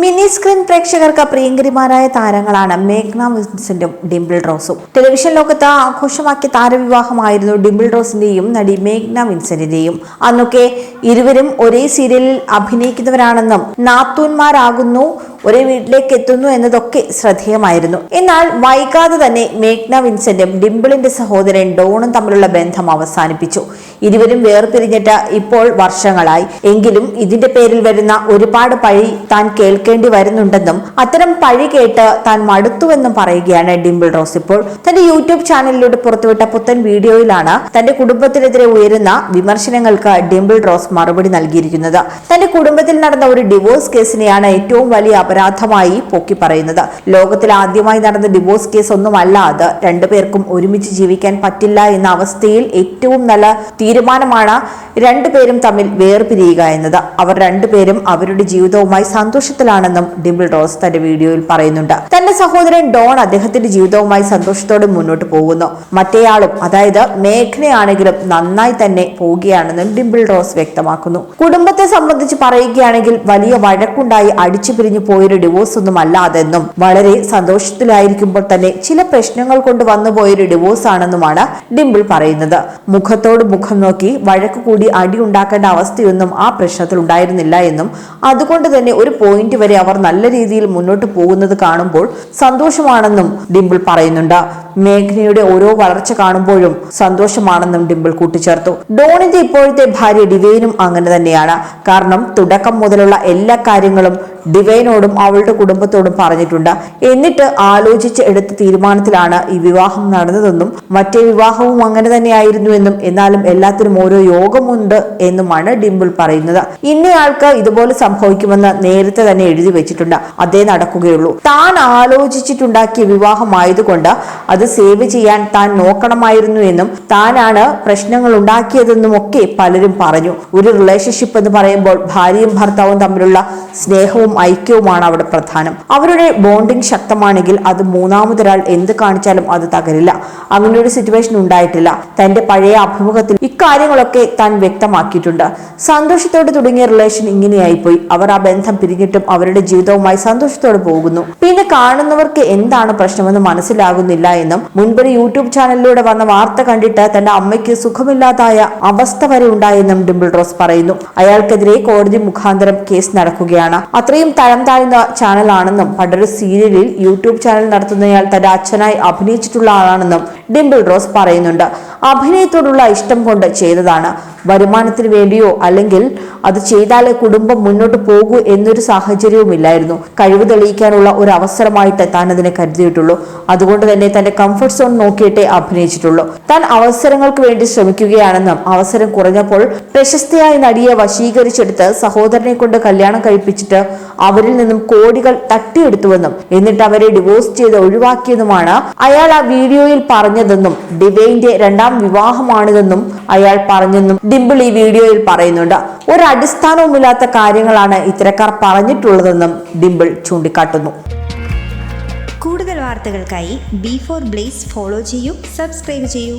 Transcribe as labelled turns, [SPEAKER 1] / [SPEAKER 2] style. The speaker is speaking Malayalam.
[SPEAKER 1] മിനി സ്ക്രീൻ പ്രേക്ഷകർക്ക് പ്രിയങ്കരിമാരായ താരങ്ങളാണ് മേഘ്ന വിൻസെന്റും ഡിംപിൾ റോസും. ടെലിവിഷൻ ലോകത്ത് ആഘോഷമാക്കിയ താരവിവാഹമായിരുന്നു ഡിംപിൾ റോസിന്റെയും നടി മേഘ്ന വിൻസെന്റിന്റെയും. അന്നൊക്കെ ഇരുവരും ഒരേ സീരിയലിൽ അഭിനയിക്കുന്നവരാണെന്നും നാത്തൂന്മാരാകുന്നു ഒരേ വീട്ടിലേക്ക് എത്തുന്നു എന്നതൊക്കെ ശ്രദ്ധേയമായിരുന്നു. എന്നാൽ വൈകാതെ തന്നെ മേഘ്ന വിൻസെന്റും ഡിംപിളിന്റെ സഹോദരൻ ഡോണും തമ്മിലുള്ള ബന്ധം അവസാനിപ്പിച്ചു. ഇരുവരും വേർപിരിഞ്ഞിട്ട് ഇപ്പോൾ വർഷങ്ങളായി. എങ്കിലും ഇതിന്റെ പേരിൽ വരുന്ന ഒരുപാട് പഴി താൻ കേൾക്കേണ്ടി വരുന്നുണ്ടെന്നും അത്തരം പഴി കേട്ട് താൻ മടുത്തുവെന്നും പറയുകയാണ് ഡിംപിൾ റോസ് ഇപ്പോൾ. തന്റെ യൂട്യൂബ് ചാനലിലൂടെ പുറത്തുവിട്ട പുത്തൻ വീഡിയോയിലാണ് തന്റെ കുടുംബത്തിനെതിരെ ഉയരുന്ന വിമർശനങ്ങൾക്ക് ഡിംപിൾ റോസ് മറുപടി നൽകിയിരിക്കുന്നത്. തന്റെ കുടുംബത്തിൽ നടന്ന ഒരു ഡിവോഴ്സ് കേസിനെയാണ് ഏറ്റവും വലിയ അപരാധമായി പൊക്കി പറയുന്നത്. ലോകത്തിൽ ആദ്യമായി നടന്ന ഡിവോഴ്സ് കേസ് ഒന്നുമല്ല അത് രണ്ടുപേർക്കും ഒരുമിച്ച് ജീവിക്കാൻ പറ്റില്ല എന്ന അവസ്ഥയിൽ ഏറ്റവും നല്ല തീരുമാനമാണ് രണ്ടുപേരും തമ്മിൽ വേർപിരിയുക എന്നത്. അവർ രണ്ടുപേരും അവരുടെ ജീവിതവുമായി സന്തോഷത്തിലാണെന്നും ഡിംബിൾ റോസ് തന്റെ വീഡിയോയിൽ പറയുന്നുണ്ട്. തന്റെ സഹോദരൻ ഡോൺ അദ്ദേഹത്തിന്റെ ജീവിതവുമായി സന്തോഷത്തോടെ മുന്നോട്ട് പോകുന്നു. മറ്റേയാളും അതായത് മേഘനയാണെങ്കിലും നന്നായി തന്നെ പോവുകയാണെന്നും ഡിംബിൾ റോസ് വ്യക്തമാക്കുന്നു. കുടുംബത്തെ സംബന്ധിച്ച് പറയുകയാണെങ്കിൽ വലിയ വഴക്കുണ്ടായി അടിച്ചു പിരിഞ്ഞു പോയൊരു ഡിവോഴ്സ് ഒന്നും അല്ലാതെന്നും വളരെ സന്തോഷത്തിലായിരിക്കുമ്പോൾ തന്നെ ചില പ്രശ്നങ്ങൾ കൊണ്ട് വന്നു പോയൊരു ഡിവോഴ്സ് ആണെന്നുമാണ് ഡിംപിൾ പറയുന്നത്. മുഖത്തോട് മുഖം നോക്കി വഴക്ക് കൂടി അടി ഉണ്ടാക്കേണ്ട അവസ്ഥയൊന്നും ആ പ്രശ്നത്തിൽ ഉണ്ടായിരുന്നില്ല എന്നും അതുകൊണ്ട് തന്നെ ഒരു പോയിന്റ് വരെ അവർ നല്ല രീതിയിൽ മുന്നോട്ട് പോകുന്നത് കാണുമ്പോൾ സന്തോഷമാണെന്നും ഡിംപിൾ പറയുന്നുണ്ട്. മേഘനയുടെ ഓരോ വളർച്ച കാണുമ്പോഴും സന്തോഷമാണെന്നും ഡിംപിൾ കൂട്ടിച്ചേർത്തു. ഡോണിന്റെ ഇപ്പോഴത്തെ ഭാര്യ ഡിവൈനും അങ്ങനെ തന്നെയാണ്. കാരണം തുടക്കം മുതലുള്ള എല്ലാ കാര്യങ്ങളും ഡിവൈനോടും അവളുടെ കുടുംബത്തോടും പറഞ്ഞിട്ടുണ്ട്. എന്നിട്ട് ആലോചിച്ച് എടുത്ത തീരുമാനത്തിലാണ് ഈ വിവാഹം നടന്നതെന്നും മറ്റേ വിവാഹവും അങ്ങനെ തന്നെയായിരുന്നുവെന്നും എന്നാലും എല്ലാത്തിനും ഓരോ യോഗമുണ്ട് എന്നുമാണ് ഡിംപിൾ പറയുന്നത്. ഇന്നയാൾക്ക് ഇതുപോലെ സംഭവിക്കുമെന്ന് നേരത്തെ തന്നെ എഴുതി വെച്ചിട്ടുണ്ട്. അതേ നടക്കുകയുള്ളൂ. താൻ ആലോചിച്ചിട്ടുണ്ടാക്കിയ വിവാഹമായതുകൊണ്ട് അത് സേവ് ചെയ്യാൻ താൻ നോക്കണമായിരുന്നു എന്നും താനാണ് പ്രശ്നങ്ങൾ ഉണ്ടാക്കിയതെന്നും ഒക്കെ പലരും പറഞ്ഞു. ഒരു റിലേഷൻഷിപ്പ് എന്ന് പറയുമ്പോൾ ഭാര്യയും ഭർത്താവും തമ്മിലുള്ള സ്നേഹവും ഐക്യവുമാണ് അവിടെ പ്രധാനം. അവരുടെ ബോണ്ടിങ് ശക്തമാണെങ്കിൽ അത് മൂന്നാമതൊരാൾ എന്ത് കാണിച്ചാലും അത് തകരില്ല. അങ്ങനെ ഒരു സിറ്റുവേഷൻ ഉണ്ടായിട്ടില്ല. തന്റെ പഴയ അഭിമുഖത്തിൽ ഇക്കാര്യങ്ങളൊക്കെ താൻ വ്യക്തമാക്കിയിട്ടുണ്ട്. സന്തോഷത്തോടെ തുടങ്ങിയ റിലേഷൻ ഇങ്ങനെയായിപ്പോയി. അവർ ആ ബന്ധം പിരിഞ്ഞിട്ടും അവരുടെ ജീവിതവുമായി സന്തോഷത്തോടെ പോകുന്നു. പിന്നെ കാണുന്നവർക്ക് എന്താണ് പ്രശ്നമെന്ന് മനസ്സിലാകുന്നില്ല എന്നും മുൻപൊരു യൂട്യൂബ് ചാനലിലൂടെ വന്ന വാർത്ത കണ്ടിട്ട് തന്റെ അമ്മയ്ക്ക് സുഖമില്ലാതായ അവസ്ഥ വരെ ഉണ്ടായെന്നും ഡിംബിൾ റോസ് പറയുന്നു. അയാൾക്കെതിരെ കോടതി മുഖാന്തരം കേസ് നടക്കുകയാണ്. അത്രയും തരം താഴ്ന്ന ചാനലാണെന്നും പണ്ടൊരു സീരിയലിൽ യൂട്യൂബ് ചാനൽ നടത്തുന്നയാൾ തന്റെ അച്ഛനായി അഭിനയിച്ചിട്ടുള്ള ആളാണെന്നും ഡിംപിൾ റോസ് പറയുന്നുണ്ട് അഭിനയത്തോടുള്ള ഇഷ്ടം കൊണ്ട് ചെയ്തതാണ്. വരുമാനത്തിന് വേണ്ടിയോ അല്ലെങ്കിൽ അത് ചെയ്താലേ കുടുംബം മുന്നോട്ട് പോകൂ എന്നൊരു സാഹചര്യവുമില്ലായിരുന്നു കഴിവ് തെളിയിക്കാനുള്ള ഒരു അവസരമായിട്ട് താൻ അതിനെ കരുതിയിട്ടുള്ളൂ. അതുകൊണ്ട് തന്നെ തന്റെ കംഫർട്ട് സോൺ നോക്കിയിട്ടേ അഭിനയിച്ചിട്ടുള്ളൂ. താൻ അവസരങ്ങൾക്ക് വേണ്ടി ശ്രമിക്കുകയാണെന്നും അവസരം കുറഞ്ഞപ്പോൾ പ്രശസ്തയായ നടിയെ വശീകരിച്ചെടുത്ത് സഹോദരനെ കൊണ്ട് കല്യാണം കഴിപ്പിച്ചിട്ട് അവരിൽ നിന്നും കോടികൾ തട്ടിയെടുത്തുവെന്നും എന്നിട്ട് അവരെ ഡിവോഴ്സ് ചെയ്ത് ഒഴിവാക്കിയതുമാണ് അയാൾ ആ വീഡിയോയിൽ പറഞ്ഞതെന്നും ഡിവൈന്റെ രണ്ടാം വിവാഹമാണിതെന്നും അയാൾ പറഞ്ഞെന്നും ഡിംപിൾ ഈ വീഡിയോയിൽ പറയുന്നുണ്ട്. ഒരു അടിസ്ഥാനവുമില്ലാത്ത കാര്യങ്ങളാണ് ഇത്തരക്കാർ പറഞ്ഞിട്ടുള്ളതെന്നും ഡിംപിൾ ചൂണ്ടിക്കാട്ടുന്നു.
[SPEAKER 2] കൂടുതൽ വാർത്തകൾക്കായി ബി ഫോർ ബ്ലേസ് ഫോളോ ചെയ്യൂ സബ്സ്ക്രൈബ് ചെയ്യൂ.